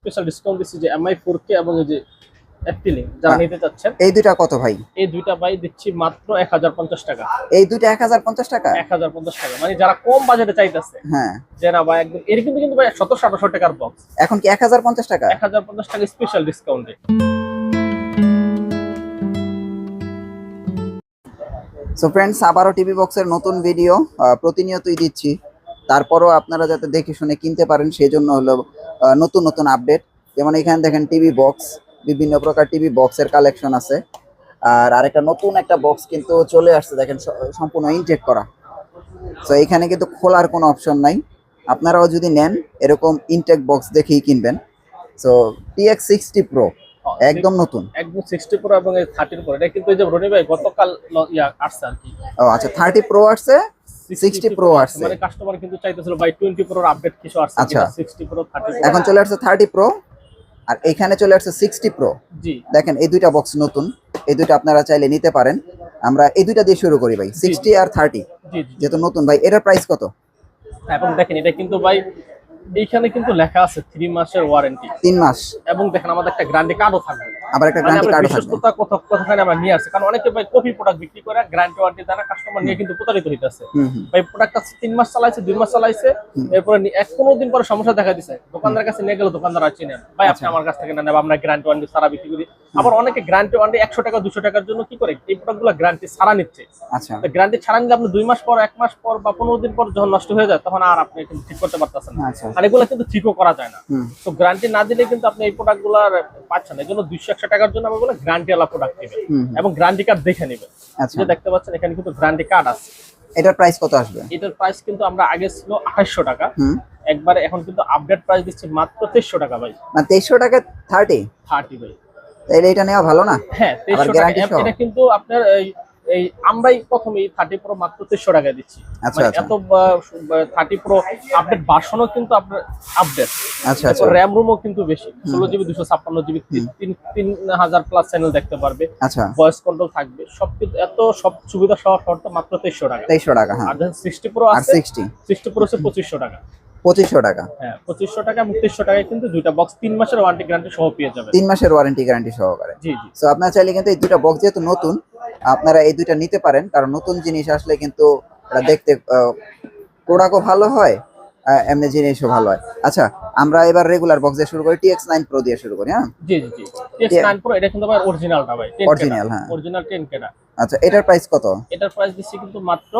Special discount দিচ্ছি যে MI four কে এবং এই যে অ্যাপটিলিং যারা হ্যাঁ। নিতে চাচ্ছেন। এই দুইটা কত ভাই? এই দুইটা বাই দিচ্ছি মাত্র এক হাজার পঞ্চাশ টাকা। এই দুইটা এক হাজার পঞ্চাশ টাকা? এক হাজার পঞ্চাশ টাকা। মানে যারা কম বাজেটে চাইতেছে হ্যাঁ। যে না ভাই একদম এর কিন্তু কিন্তু ভাই সতেরোশো আঠারোশো টাকার বক্স এখন কি এক হাজার পঞ্চাশ টাকা? এক হাজার পঞ্চাশ টাকা স্পেশাল ডিসকাউন্টে সো ফ্রেন্ডস আবারও টিভি বক্সের নতুন ভিডিও প্রতিনিয়তই দিচ্ছি। তারপরও আপনারা যাতে দেখে শুনে কিনতে পারেন সেই জন্য হলো নতুন নতুন আপডেট যেমন এখানে দেখেন টিভি বক্স বিভিন্ন প্রকার টিভি বক্সের কালেকশন আছে। আর আরেকটা নতুন একটা বক্স কিন্তু চলে আসছে দেখেন সম্পূর্ণ ইনটেক করা। সো এখানে কিন্তু খোলার কোনো অপশন নাই। আপনারাও যদি নেন এরকম ইনটেক বক্স দেখেই কিনবেন। সো টিএক্স সিক্সটি প্রো একদম নতুন। একদম সিক্সটি প্রো এবং এই থার্টির প্রো এটা কিন্তু এই যে রনি ভাই গতকাল ইয়া আসছে আর কি। ও আচ্ছা থার্টি প্রো আসছে 60 প্রো আসছে। মানে কাস্টমার কিন্তু চাইতেছিল ভাই টোয়েন্টি প্রোর আপডেট কিছু আসছে আচ্ছা। সিক্সটি প্রো থার্টি এখন চলে আসছে থার্টি প্রো আর এখানে চলে আসছে সিক্সটি প্রো জি। দেখেন এই দুইটা বক্স নতুন এই দুইটা আপনারা চাইলে নিতে পারেন। আমরা এই দুইটা দিয়ে শুরু করি ভাই সিক্সটি আর থার্টি জি জি যেহেতু নতুন ভাই এটার প্রাইস কত? এবং দেখেন এটা কিন্তু ভাই এইখানে কিন্তু লেখা আছে থ্রি মাসের ওয়ারেন্টি তিন মাস। এবং দেখেন আমাদের একটা গ্যারান্টি কার্ডও থাকবে। আবার একটা মানে গ্যারান্টি আমরা কার্ডও থাকবে। বিশ্বস্ততা কোথাও কোথাখানে আমরা নিয়ে আসছি কারণ অনেকে ভাই কপি প্রোডাক্ট বিক্রি করে গ্যারান্টি ওয়ারেন্টি দেয় না কাস্টমার নিয়ে কিন্তু প্রতারিত হইতেছে। ভাই প্রোডাক্টটা তিন মাস চালাইছে দুই মাস চালাইছে এরপরে এক পনেরো দিন পরে সমস্যা দেখা দিছে। দোকানদার কাছে নিয়ে গেলে দোকানদার আর চিনেন ভাই আপনি আচ্ছা। আমার কাছ থেকে না বা আমরা গ্যারান্টি ওয়ারেন্টি সারা বিক্রি করি। আবার অনেকে গ্যারান্টি ওয়ারেন্টি একশো টাকা দুশো টাকার জন্য কি করে? এই প্রোডাক্টগুলো গ্যারান্টি ছাড়া নিচ্ছে। আচ্ছা। গ্যারান্টি ছাড়া নিলে আপনি দুই মাস পর এক মাস পর বা পনেরো দিন পর যখন নষ্ট হয়ে যায় তখন আর আপনি ঠিক করতে পারতেছেন না। আচ্ছা। আর এগুলো কিন্তু ঠিকও করা যায় না। তো গ্যারান্টি না দিলে কিন্তু আপনি এই প্রোডাক্টগুলো পাচ্ছেন এই জন্য দুইশো একশো টাকার জন্য আমি বলে গ্যারান্টি ওয়ালা প্রোডাক্ট নেবেন। হুম। এবং গ্যারান্টি কার্ড দেখে নেবেন। আচ্ছা। যে দেখতে পাচ্ছেন এখানে কিন্তু গ্যারান্টি কার্ড আছে। এটার প্রাইস কত আসবে? এটার প্রাইস কিন্তু আমরা আগে ছিল আঠাশশো টাকা। একবারে এখন কিন্তু আপডেট প্রাইস দিচ্ছি মাত্র তেইশশো টাকা ভাই। মানে তেইশশো টাকা থার্টি থার্টি ভাই। তাহলে এটা নেওয়া ভালো না? হ্যাঁ? এটা কিন্তু আপনার এই আমরাই প্রথমে থার্টি প্রো মাত্র তেইশশো টাকা দিচ্ছি। আচ্ছা, মানে আচ্ছা। এত থার্টি প্রো আপডেট ভার্সনও কিন্তু আপনার আপডেট আচ্ছা আচ্ছা। র্যাম রুমও কিন্তু বেশি। ষোলো জিবি দুশো ছাপ্পান্ন জিবি তিন হাজার প্লাস চ্যানেল দেখতে পারবে। আচ্ছা। ভয়েস কন্ট্রোল থাকবে। সব এত সব সুবিধা সহ শর্ত মাত্র তেইশশো টাকা। তেইশশো টাকা হ্যাঁ। আর সিক্সটি প্রো আর সিক্সটি সিক্সটি প্রো হচ্ছে পঁচিশশো টাকা। পঁচিশশো টাকা। হ্যাঁ পঁচিশশো টাকা এবং টাকায় কিন্তু দুইটা বক্স তিন মাসের ওয়ারেন্টি গ্যারান্টি সহ পেয়ে যাবে তিন মাসের ওয়ারেন্টি গ্যারান্টি সহকারে। জি জি। আপনারা চাইলে কিন্তু এই দুইটা বক্স যেহেতু নতুন আপনারা এই দুইটা নিতে পারেন কারণ নতুন জিনিস আসলে কিন্তু এটা দেখতে প্রোডাক্টও ভালো হয় এমনি জিনিসও ভালো হয়। আচ্ছা আমরা এবার রেগুলার বক্স দিয়ে শুরু করি টিএক্স নাইন প্রো দিয়ে শুরু করি হ্যাঁ? জি জি জি। এক্স নাইন প্রো এটা কিন্তু অরিজিনালটা ভাই Original, হ্যাঁ। অরিজিনাল টেন কেটা আচ্ছা এটার প্রাইস কত? এটার প্রাইস দিচ্ছি কিন্তু মাত্র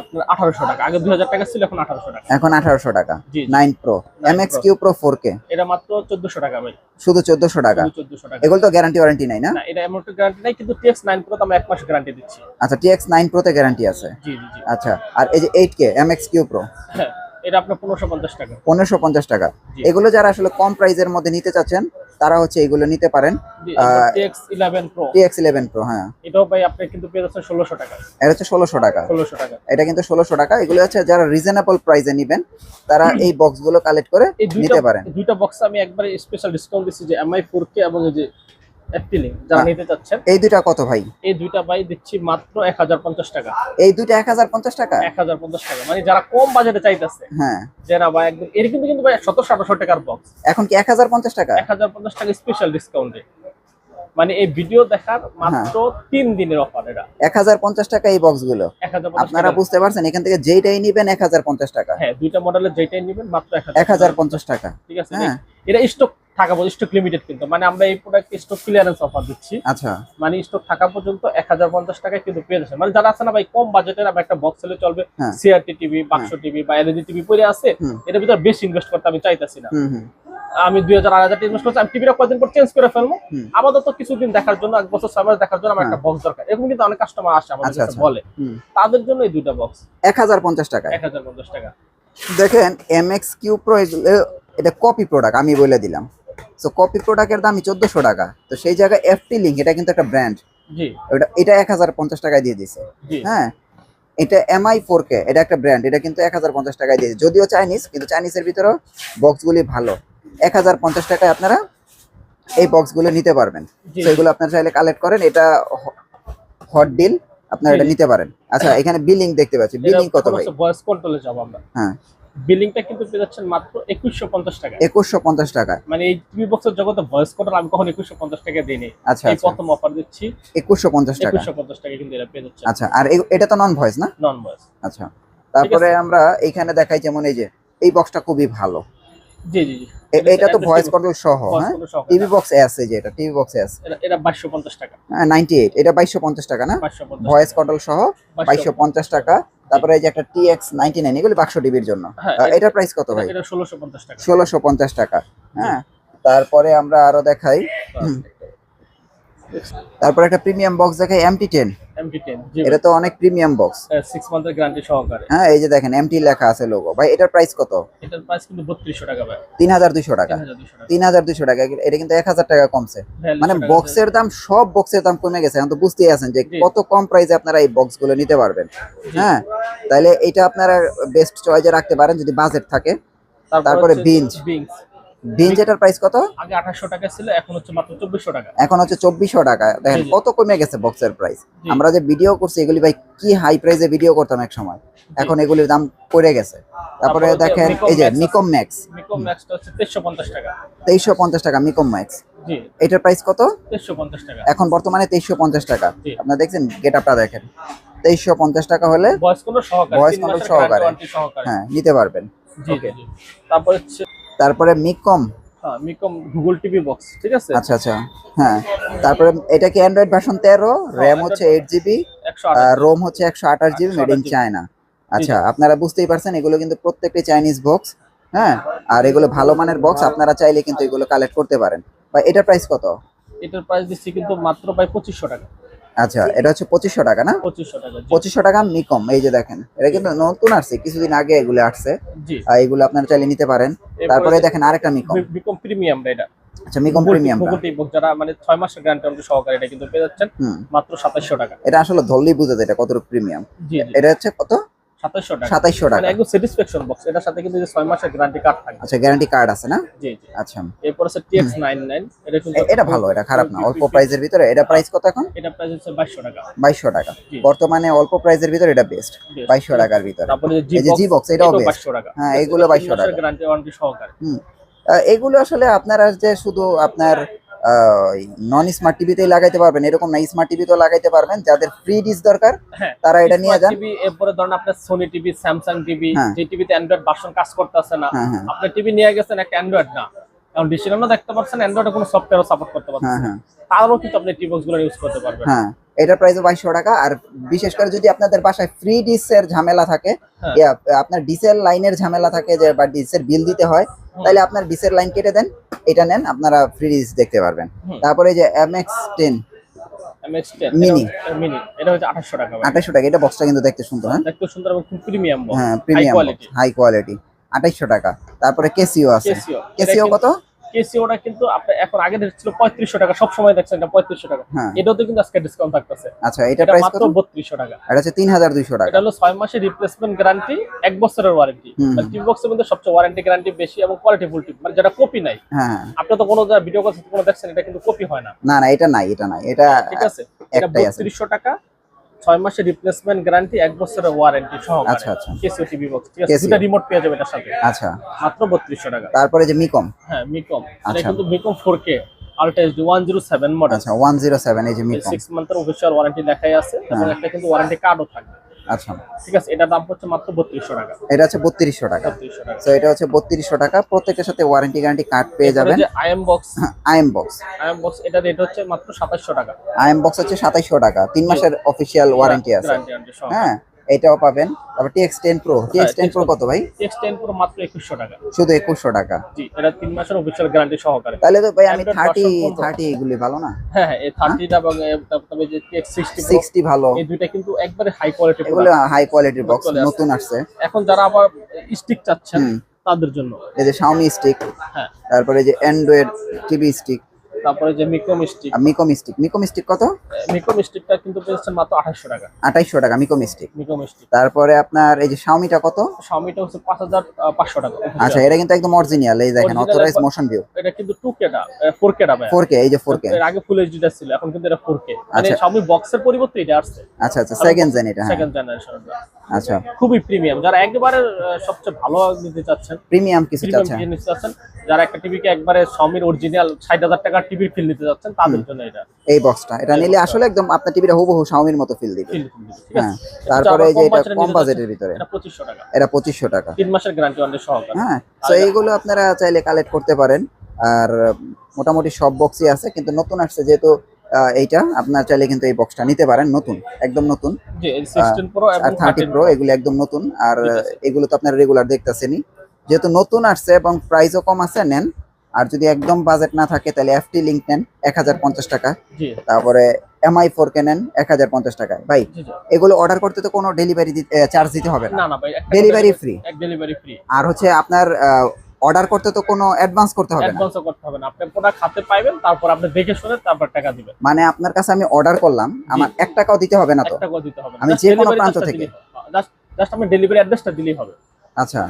আপনার আঠারোশো টাকা। আগে দুই হাজার টাকা ছিল এখন আঠারোশো টাকা। এখন আঠারোশো টাকা। জি, জি। Nine pro M X Q pro four K এটা মাত্র চোদ্দশো টাকা ভাই। শুধু চোদ্দশো টাকা? চোদ্দশো টাকা। এগুলো তো গ্যারান্টি ওয়ারেন্টি নাই না? না এটা এমন একটা গ্যারান্টি নাই কিন্তু টিএক্স নাইন প্রো আমরা এক মাস গ্যারান্টি দিচ্ছি। আচ্ছা টিএক্স নাইন প্রোতে গ্যারান্টি আছে? জি জি জি। আচ্ছা আর এই যে eight K M X Q pro হ্যাঁ। এটা আপনার পনেরোশো পঞ্চাশ টাকা। পনেরোশো পঞ্চাশ টাকা। এগুলো যারা আসলে কম প্রাইসের মধ্যে নিতে চাচ্ছেন তারা হচ্ছে এগুলো নিতে পারেন। T X eleven pro T X eleven হ্যাঁ। এটাও ভাই আপনি কিন্তু পেয়ে যাচ্ছেন ষোলোশো টাকা। এটা হচ্ছে ষোলোশো টাকা। ষোলোশো টাকা। এটা কিন্তু ষোলোশো টাকা। এগুলো হচ্ছে যারা রিজনেবল প্রাইসে নিবেন তারা এই বক্সগুলো কালেক্ট করে নিতে পারেন। দুইটা বক্স আমি একবারে স্পেশাল ডিসকাউন্ট দিচ্ছি যে ফোর কে এবং এই যে অ্যাপটিলিং যারা হ্যাঁ। নিতে চাচ্ছেন এই দুইটা কত ভাই এই দুইটা বাই দিচ্ছি মাত্র এক হাজার পঞ্চাশ টাকা এই দুইটা এক হাজার পঞ্চাশ টাকা এক হাজার পঞ্চাশ টাকা মানে যারা কম বাজেটে চাইতেছে হ্যাঁ যে না ভাই একদম এর কিন্তু কিন্তু ভাই সতেরোশো আঠারোশো টাকার বক্স এখন কি এক হাজার পঞ্চাশ টাকা এক হাজার পঞ্চাশ টাকা স্পেশাল ডিসকাউন্টে মানে এই ভিডিও দেখার মাত্র তিন দিনের অফার এটা এক হাজার পঞ্চাশ টাকা এই বক্সগুলো এক হাজার আপনারা বুঝতে পারছেন এখান থেকে যেইটাই নিবেন এক হাজার পঞ্চাশ টাকা হ্যাঁ দুইটা মডেলের যেটাই নেবেন মাত্র এক হাজার পঞ্চাশ টাকা ঠিক আছে হ্যাঁ। এটা স্টক থাকা স্টক লিমিটেড কিন্তু। মানে আমরা এই প্রোডাক্ট স্টক ক্লিয়ারেন্স অফার দিচ্ছি। আচ্ছা। মানে স্টক থাকা পর্যন্ত এক হাজার পঞ্চাশ টাকায় কিন্তু পেয়ে যাচ্ছে। মানে যারা আছে না ভাই কম বাজেটের আমার একটা বক্স হলে চলবে। হ্যাঁ। সিআরটি টিভি বাক্স টিভি বা এলইডি টিভি পরে আছে। এটার ভিতরে বেশি ইনভেস্ট করতে আমি চাইতেছি না। আমি দুই হাজার আড়াই হাজার ইনভেস্ট করছি আমি টিভিটা কয়েকদিন পর চেঞ্জ করে ফেলব? হুম। আপাতত কিছুদিন দেখার জন্য এক বছর ছয় মাস দেখার জন্য আমার একটা বক্স দরকার। এরকম কিন্তু অনেক কাস্টমার আসে আমাদের আচ্ছা, কাছে আচ্ছা। বলে। তাদের জন্য এই দুইটা বক্স এক হাজার পঞ্চাশ টাকা এক হাজার পঞ্চাশ টাকা। দেখেন এম এক্স কিউ প্রো এটা কপি প্রোডাক্ট আমি বলে দিলাম। সো কপি প্রোডাক্টের দামই চোদ্দশো টাকা। তো সেই জায়গায় এফটি লিঙ্ক এটা কিন্তু একটা ব্র্যান্ড জি। এটা এটা এক হাজার পঞ্চাশ টাকায় দিয়ে দিছে। হ্যাঁ? এটা এমআই ফোর কে এটা একটা ব্র্যান্ড এটা কিন্তু এক হাজার পঞ্চাশ টাকায় দিয়ে দিছে। যদিও চাইনিজ কিন্তু চাইনিজের ভিতরেও বক্সগুলি ভালো। এক হাজার পঞ্চাশ টাকায় আপনারা এই বক্সগুলো নিতে পারবেন। এগুলো আপনারা চাইলে কালেক্ট করেন। এটা হট ডিল আপনারা এটা নিতে পারেন। আচ্ছা এখানে বিলিং দেখতে পাচ্ছি। বিলিং কত ভাই? ভয়েস কন্ট্রোলে যাব আমরা। হ্যাঁ। বিলিংটা কিন্তু পেয়ে যাচ্ছেন মাত্র একুশশো পঞ্চাশ টাকা একুশশো পঞ্চাশ টাকা মানে এই টিভি বক্সের জগতে ভয়েস কোডার আমি কখন একুশশো পঞ্চাশ টাকা দিইনি। আচ্ছা এই আচ্ছা। প্রথম অফার দিচ্ছি। একুশশো পঞ্চাশ টাকা একুশশো পঞ্চাশ টাকা কিন্তু এটা পেয়ে যাচ্ছে। আচ্ছা আর এটা তো নন ভয়েস না নন ভয়েস আচ্ছা তারপরে আমরা এইখানে দেখাই যেমন এই যে এই বক্সটা খুবই ভালো। জি জি জি। এটা তো ভয়েস কন্ট্রোল সহ হ্যাঁ? টিভি বক্স এস এই যে এটা টিভি বক্স এস এটা- এটা বাইশশো পঞ্চাশ টাকা। নাইনটি এইট এটা বাইশশো পঞ্চাশ টাকা না? ভয়েস কন্ট্রোল সহ বাইশশো পঞ্চাশ টাকা। তারপরে এই যে একটা টি এক্স নাইনটি নাইন এগুলি বাক্স ডিবির জন্য। হ্যাঁ, এটা- এটার প্রাইস কত ভাই? এটা ষোলোশো পঞ্চাশ টাকা। ষোলোশো পঞ্চাশ টাকা হ্যাঁ? তারপরে আমরা আরও দেখাই। তারপরে একটা প্রিমিয়াম বক্স দেখাই এমটি টেন টেন এটা তো অনেক প্রিমিয়াম বক্স সিক্স মান্থের গ্যারান্টি সহকারে। হ্যাঁ এই যে দেখেন এমটি লেখা আছে লোগো ভাই এটার প্রাইস কত? এটার প্রাইস কিন্তু বত্রিশশো টাকা ভাই। তিন হাজার দুইশো টাকা। তিন হাজার দুশো টাকা। দুইশো টাকা। এটা কিন্তু এক হাজার টাকা কমছে। মানে বক্সের দাম সব বক্সের দাম কমে গেছে। এখন তো বুঝতেই আছেন যে কত কম প্রাইসে আপনারা এই বক্সগুলো নিতে পারবেন। হ্যাঁ তাহলে এটা আপনারা বেস্ট চয়েসে রাখতে পারেন যদি বাজেট থাকে। তারপরে binge। বিঞ্জ বিঞ্জ এটার প্রাইস কত? আগে আঠাশশো টাকা ছিল এখন হচ্ছে মাত্র চব্বিশশো টাকা। এখন হচ্ছে চব্বিশশো টাকা। দেখেন। কত কমে গেছে বক্সের প্রাইস আমরা যে ভিডিও করছি এগুলি ভাই কি হাই প্রাইসে ভিডিও করতাম এক সময়? এখন এগুলির দাম পড়ে গেছে। তারপরে দেখেন এই যে। মিকম ম্যাক্স মিকো ম্যাক্সটা হচ্ছে তেইশশো পঞ্চাশ টাকা। তেইশশো পঞ্চাশ টাকা মিকম ম্যাক্স জি। এটার প্রাইস কত? তেইশশো পঞ্চাশ টাকা। এখন বর্তমানে তেইশশো পঞ্চাশ টাকা। জি। আপনারা দেখছেন গেট আপটা দেখেন। তেইশশো পঞ্চাশ টাকা হলে ভয়েস কন্ট্রোল সহকারে তিন control সহকারে। হ্যাঁ নিতে পারবেন। জি। তারপর হচ্ছে তারপরে মিকম? হ্যাঁ মিকম গুগল টিভি বক্স ঠিক আছে? আচ্ছা আচ্ছা হ্যাঁ। তারপরে এটা কি অ্যান্ড্রয়েড ভার্সন তেরো? র্যাম হচ্ছে জিবি রোম হচ্ছে একশো আঠাশ জিবি মেড ইন চায়না আচ্ছা আপনারা বুঝতেই পারছেন এগুলো কিন্তু প্রত্যেকটি চাইনিজ বক্স হ্যাঁ? আর এগুলো ভালো মানের বক্স আপনারা চাইলে কিন্তু এগুলো কালেক্ট করতে পারেন। বা এটার প্রাইস কত? এটার প্রাইস দিচ্ছি কিন্তু মাত্র প্রায় পঁচিশশো টাকা। আচ্ছা এটা হচ্ছে পঁচিশশো টাকা না? পঁচিশশো টাকা মিকম এই যে দেখেন। এটা কিন্তু নতুন আসছে কিছুদিন আগে এগুলো আসছে। আর এগুলো আপনারা চাইলে নিতে পারেন। তারপরে দেখেন আরেকটা মিকম। মিকম প্রিমিয়াম এটা। আচ্ছা মিকম যারা মানে ছয় মাসের গ্যারান্টি সহকারে এটা কিন্তু পেয়ে যাচ্ছেন মাত্র টাকা। এটা আসলে ধরলেই বুঝে যায় এটা কতটুকু প্রিমিয়াম এটা হচ্ছে কত? টাকা। সাতাইশশো মানে টাকা। একদম স্যাটিসফ্যাকশন বক্স এটার সাথে কিন্তু যে মাসের গ্যারান্টি কার্ড আচ্ছা গ্যারান্টি কার্ড আছে না? জি আচ্ছা। এরপর আছে এটা কিন্তু এটা ভালো এটা খারাপ না। অল্প প্রাইসের ভিতরে। এটা প্রাইস কত এখন? এটা প্রাইস হচ্ছে বাইশশো টাকা। বর্তমানে অল্প প্রাইসের ভিতরে এটা বেস্ট টাকার ভিতরে। তারপরে যে জি বক্স এটাও বেস্ট হ্যাঁ, এগুলো 2200 টাকা। গ্যারান্টি ওয়ারেন্টি সহকারে। হুম। এগুলো আসলে আপনারা যে শুধু আপনার নন স্মার্ট টিভিতেই লাগাইতে পারবেন এরকম না স্মার্ট টিভিতেও লাগাইতে পারবেন যাদের ফ্রি ডিস দরকার হ্যাঁ তারা এটা নিয়ে যান। টিভি এরপরে ধরুন আপনার সোনি টিভি স্যামসাং টিভি। যে টিভিতে অ্যান্ড্রয়েড ভার্সন কাজ করতেছে না হ্যাঁ হ্যাঁ। আপনার টিভি নিয়ে গেছেন একটা অ্যান্ড্রয়েড না কারণ ডিসিশনও দেখতে পারছেন অ্যান্ড্রয়েডে কোনো সফটওয়্যারও সাপোর্ট করতে পারছেন তারও কিন্তু আপনি টিভি বক্সগুলো ইউজ করতে পারবেন। হ্যাঁ। এটার প্রাইস বাইশশো টাকা। আর বিশেষ করে যদি আপনাদের বাসায় ফ্রি ডিসের ঝামেলা থাকে হ্যাঁ। আপনার ডিসেল লাইনের ঝামেলা থাকে যে বা ডিসের বিল দিতে হয় তাহলে আপনার ডিসের লাইন কেটে দেন এটা নেন আপনারা ফ্রি ডিস দেখতে পারবেন। তারপরে যে এম এক্স টেন মিনি এটা হচ্ছে আঠাশশো টাকা এটা বক্সটা কিন্তু দেখতে সুন্দর হ্যাঁ? দেখতে সুন্দর এবং খুব প্রিমিয়াম বক্স হ্যাঁ প্রিমিয়াম হাই কোয়ালিটি টাকা। তারপরে কেসিও আছে। কেসিও কত? কেসিওটা কিন্তু আপনার এখন আগে ছিল পঁয়ত্রিশশো টাকা সব সময় দেখছেন এটা পঁয়ত্রিশশো টাকা। হ্যাঁ। এটাতে কিন্তু আজকে ডিসকাউন্ট থাকতেছে। আচ্ছা এটা প্রাইস মাত্র বত্রিশশো টাকা। এটা হচ্ছে তিন হাজার দুইশো টাকা। এটা হলো ছয় মাসের রিপ্লেসমেন্ট গ্যারান্টি এক বছরের ওয়ারেন্টি। টিভি বক্সের মধ্যে সবচেয়ে ওয়ারেন্টি গ্যারান্টি বেশি এবং কোয়ালিটি ফুল টিভি মানে যেটা কপি নাই। হ্যাঁ হ্যাঁ। আপনি তো কোনো ভিডিও করছেন কোনো দেখছেন এটা কিন্তু কপি হয় না। না না এটা নাই এটা নাই। এটা ঠিক আছে? এটা বত্রিশশো টাকা ছয় মাসের রিপ্লেসমেন্ট গ্যারান্টি এক বছরের ওয়ারেন্টি সহ আচ্ছা, আচ্ছা। কেসিও টিভি বক্স ঠিক আছে। রিমোট পেয়ে যাবে এটার সাথে। আচ্ছা। মাত্র বত্রিশশো টাকা। তারপরে যে মিকম হ্যাঁ মিকম এটা আচ্ছা। কিন্তু মিকম four K ultra HD one zero seven model আচ্ছা ওয়ান জিরো সেভেন এই যে মিকম 6 মান্থের অফিশিয়াল ওয়ারেন্টি দেখাই আছে। এবং হ্যাঁ। একটা কিন্তু ওয়ারেন্টি কার্ডও থাকবে। আচ্ছা। ঠিক আছে এটার দাম হচ্ছে মাত্র বত্রিশশো টাকা। এটা হচ্ছে বত্রিশশো টাকা। বত্রিশশো টাকা। সো এটা হচ্ছে বত্রিশশো টাকা। প্রত্যেকের সাথে ওয়ারেন্টি গ্যারান্টি কার্ড পেয়ে যাবেন। যে I M box I M box I M box এটা রেট হচ্ছে মাত্র সাতাশশো টাকা। আইএম বক্স হচ্ছে সাতাইশশো টাকা। তিন মাসের অফিসিয়াল ওয়ারেন্টি আছে। হ্যাঁ। এটাও পাবেন। তারপর T X ten pro T X ten TX10 pro কত ভাই? টেক্সট টেন পুরো মাত্র একুশশো টাকা। শুধু একুশশো টাকা। জি এটা তিন মাসের অফিসিয়াল গ্যারান্টি সহকারে। তাহলে তো ভাই আমি Android থার্টি? থার্টি এগুলি ভালো না? হ্যাঁ হ্যাঁ এই থার্টিটা এবং এ- তবে যে টেক্স সিক্সটি সিক্সটি ভালো। এই দুইটা কিন্তু একবারে হাই কোয়ালিটি এগুলো হাই কোয়ালিটির বক্স নতুন আসছে। এখন যারা আবার স্টিক চাচ্ছেন তাদের জন্য। এই যে শাওমি স্টিক হ্যাঁ। তারপরে যে অ্যান্ড্রয়েড টিভি স্টিক তারপরে যে মিকো মিস্টিক মিকো মিস্টিক মিকো মিস্টিক কত? মিকো মিস্টিকটা কিন্তু পেয়েছেন মাত্র আঠাশশো টাকা। আঠাইশশো টাকা মিকো মিস্টিক মিকো মিস্টিক তারপরে আপনার এই যে শাওমিটা কত? শাওমিটা হচ্ছে পাঁচ হাজার পাঁচশো টাকা। আচ্ছা এটা কিন্তু একদম অরিজিনাল এই দেখেন অথরাইজ মোশন ভিউ এটা কিন্তু টু কেটা ফোর কেটা ভাই ফোর কে এই যে ফোর কে এর আগে ফুল এইচডিটা ছিল এখন কিন্তু এটা ফোর কে মানে আচ্ছা। শাওমি বক্সের পরিবর্তে এটা আসছে। আচ্ছা আচ্ছা সেকেন্ড জেন এটা হ্যাঁ। সেকেন্ড জেনারেশন আচ্ছা। খুবই প্রিমিয়াম যারা একবারে সবচেয়ে ভালো নিতে চাচ্ছেন প্রিমিয়াম কিছু চাচ্ছেন যারা একটা টিভিকে একবারে শাওমির অরিজিনাল ষাট হাজার টাকার টিভির ফিল নিতে চাচ্ছেন তাদের জন্য এটা। এই বক্সটা এটা নিলে আসলে একদম আপনার টিভিটা হুবহু শাওমির মতো ফিল দিবে। ঠিক হ্যাঁ আছে তারপরে এই যে এটা কম বাজেটের ভিতরে। এটা পঁচিশশো টাকা। এটা পঁচিশশো টাকা। তিন মাসের গ্যারান্টি ওয়ারেন্টি সহকারে। হ্যাঁ তো এইগুলো আপনারা চাইলে কালেক্ট করতে পারেন। আর মোটামুটি সব বক্সই আছে কিন্তু নতুন আসছে যেহেতু এইটা আপনার চাইলে কিন্তু এই বক্সটা নিতে পারেন নতুন একদম নতুন। জি সিক্সটিন প্রো আর এবং থার্টি প্রো এগুলো একদম নতুন। আর এগুলো তো আপনারা রেগুলার দেখতেছেনই। যেহেতু নতুন আসছে এবং প্রাইসও কম আছে নেন। আর যদি একদম বাজেট না থাকে তাহলে এফটি লিঙ্ক নেন এক হাজার পঞ্চাশ টাকা। তারপরে এমআই ফোর কে নেন এক হাজার পঞ্চাশ টাকায় ভাই এগুলো অর্ডার করতে তো কোনো ডেলিভারি চার্জ দিতে হবে না। ডেলিভারি ফ্রি ডেলিভারি ফ্রি আর হচ্ছে আপনার অর্ডার করতে তো কোনো অ্যাডভান্স করতে হবে না। অ্যাডভান্সও করতে হবে না। আপনি প্রোডাক্ট হাতে পাইবেন তারপর আপনি দেখে শুনে তারপর টাকা দিবেন। মানে আপনার কাছে আমি অর্ডার করলাম আমার এক টাকাও দিতে হবে না তো। এক টাকাও দিতে হবে না। আমি যে কোনো প্রান্ত থেকে। জাস্ট জাস্ট আপনি ডেলিভারি অ্যাড্রেসটা দিলেই হবে। আচ্ছা।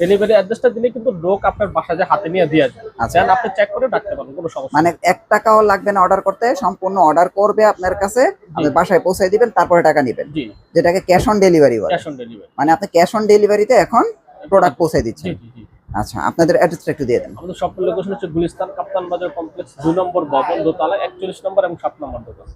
ডেলিভারি অ্যাড্রেসটা দিলে কিন্তু লোক আপনার বাসা যে হাতে নিয়ে দিয়ে আসবে আচ্ছা। আপনি চেক করে রাখতে পারবেন কোনো সমস্যা মানে এক টাকাও লাগবে না অর্ডার করতে সম্পূর্ণ অর্ডার করবে আপনার কাছে আপনি বাসায় পৌঁছে দিবেন তারপরে টাকা নেবেন। জি। যেটাকে ক্যাশ অন ডেলিভারি বলে। ক্যাশ অন ডেলিভারি মানে আপনি ক্যাশ অন ডেলিভারিতে এখন প্রোডাক্ট পৌঁছে জি দিচ্ছেন। জি জি আচ্ছা আপনাদের অ্যাড্রেসটা একটু দিয়ে দেন। আমাদের সব লোকেশন হচ্ছে গুলিস্তান কাপ্তান বাজার কমপ্লেক্স দুই নম্বর ভবন দোতলা একচল্লিশ নম্বর এবং সাত নম্বর দোকান